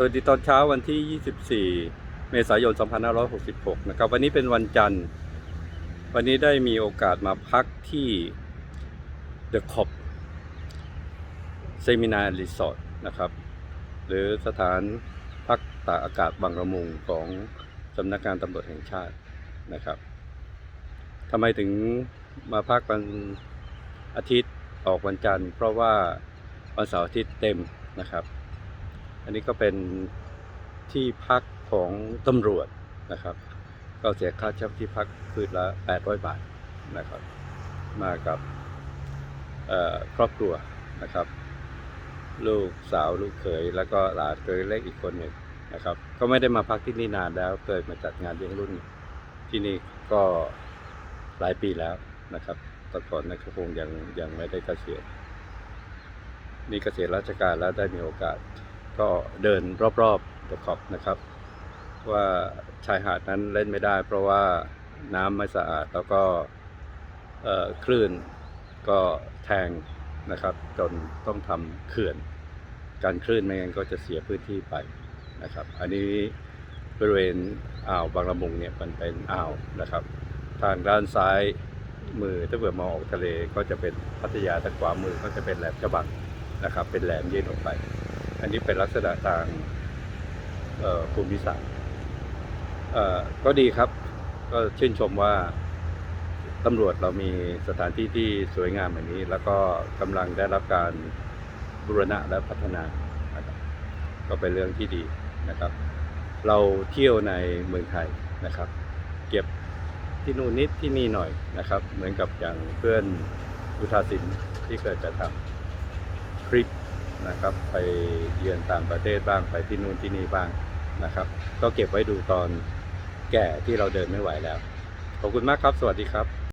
สวัสดีตอนเช้าวันที่ 24 เมษายน 2566 นะครับ วันนี้เป็นวันจันทร์ วันนี้ได้มีโอกาสมาพักที่ The Cop Seminar Resort นะครับ หรือสถานพักตากอากาศบางระมุงของสำนักงานตำรวจแห่งชาตินะครับทำไมถึงมาพักวันอาทิตย์ออกวันจันทร์ เพราะว่าวันเสาร์อาทิตย์เต็มนะครับ อันนี้ก็เป็นที่พักของตำรวจนะครับ ก็เสียค่าเช่าที่พักคืนละ 800 บาทนะครับ มากับครอบครัวนะครับ ลูกสาวลูกเขยแล้วก็หลานเคยเล็กอีกคนหนึ่งนะครับ ก็ไม่ได้มาพักที่นี่นานแล้วเคยมาจัดงานเลี้ยงรุ่นที่นี่ก็หลายปีแล้วนะครับตอนก่อนนักพงยังยังไม่ได้เกษียณนี่เกษียณราชการแล้วได้มีโอกาส ก็เดินรอบๆตะขอบนะครับ ว่าชายหาดนั้นเล่นไม่ได้ เพราะว่าน้ำไม่สะอาดแล้วก็คลื่นก็แทงนะครับ จนต้องทำเขื่อน การคลื่นไม่งั้นก็จะเสียพื้นที่ไปนะครับ อันนี้บริเวณอ่าวบางละมุงเนี่ยมันเป็นอ่าวนะครับ ทางด้านซ้ายมือถ้าเผื่อมองออกทะเลก็จะเป็นพัทยาทางขวามือก็จะเป็นแหลมฉบังนะครับ เป็นแหลมยื่นออกไป อันนี้เป็นลักษณะทางภูมิศาสตร์ก็ดีครับ ก็ชื่นชมว่าตำรวจเรามีสถานที่ที่สวยงามแบบนี้ แล้วก็กำลังได้รับการบูรณะและพัฒนานะครับก็เป็นเรื่องที่ดีนะครับ เราเที่ยวในเมืองไทยนะครับ เก็บที่นู่นนิดที่นี่หน่อยนะครับ เหมือนกับอย่างเพื่อนอุทาสินที่เคยจะทำคลิป นะครับ ไปเยือนต่างประเทศบ้างไปที่นู่นที่นี่บ้างนะครับ ก็เก็บไว้ดูตอนแก่ที่เราเดินไม่ไหวแล้ว ขอบคุณมากครับ สวัสดีครับ